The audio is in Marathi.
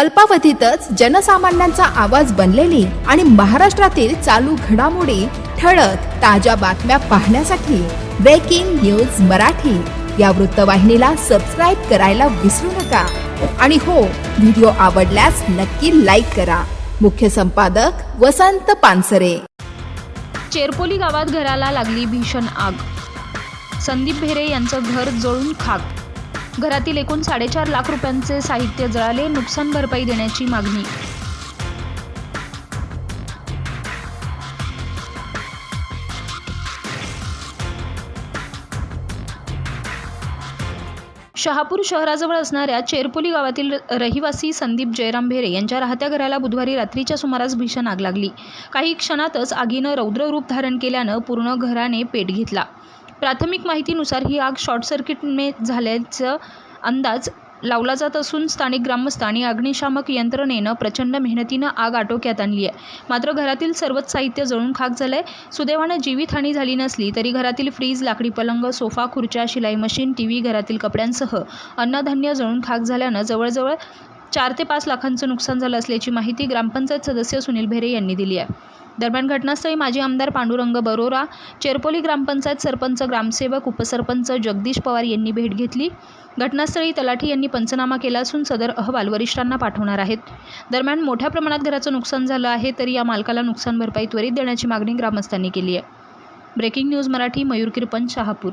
अल्पावधीतच जनसामान्यांचा आवाज बनलेली आणि महाराष्ट्रातील चालू घडामोडी ठळक ताज्या बातम्या पाहण्यासाठी ब्रेकिंग न्यूज मराठी. या वृत्तवाहिनीला सबस्क्राईब करायला विसरू नका. आणि हो व्हिडिओ आवडल्यास नक्की लाईक करा. मुख्य संपादक वसंत पानसरे. चेरपोली गावात घराला लागली भीषण आग. संदीप भेरे यांचं घर जळून खाक घरातील एकूण साडेचार लाख रुपयांचे साहित्य जळाले नुकसान भरपाई देण्याची मागणी. शहापूर शहराजवळ असणाऱ्या चेरपोली गावातील रहिवासी संदीप जयराम भेरे यांच्या राहत्या घराला बुधवारी रात्रीच्या सुमारास भीषण आग लागली. काही क्षणातच आगीनं रौद्र रूप धारण केल्यानं पूर्ण घराने पेट घेतला. प्राथमिक माहितीनुसार ही आग शॉर्ट सर्किटने झाल्याचं अंदाज लावला जात असून स्थानिक ग्रामस्थ आणि अग्निशामक यंत्रणेनं प्रचंड मेहनतीनं आग आटोक्यात आणली आहे. मात्र घरातील सर्वच साहित्य जळून खाक आहे सुदैवानं जीवितहानी झाली नसली तरी घरातील फ्रीज लाकडी पलंग सोफा खुर्च्या शिलाई मशीन टी व्ही घरातील कपड्यांसह अन्नधान्य जळून खाक झाल्यानं जवळजवळ चार ते पाच लाखांचं नुकसान झालं असल्याची माहिती ग्रामपंचायत सदस्य सुनील भेरे यांनी दिली आहे. दरम्यान घटनास्थळी माजी आमदार पांडुरंग बरोरा चेरपोली ग्रामपंचायत सरपंच ग्रामसेवक उपसरपंच जगदीश पवार यांनी भेट घेतली. घटनास्थळी तलाठी यांनी पंचनामा केला असून सदर अहवाल वरिष्ठांना पाठवणार आहेत. दरम्यान मोठ्या प्रमाणात घराचं नुकसान झालं आहे तरी या मालकाला नुकसान भरपाई त्वरित देण्याची मागणी ग्रामस्थांनी केली आहे. Breaking news Marathi Mayur Kirpan Shahapur.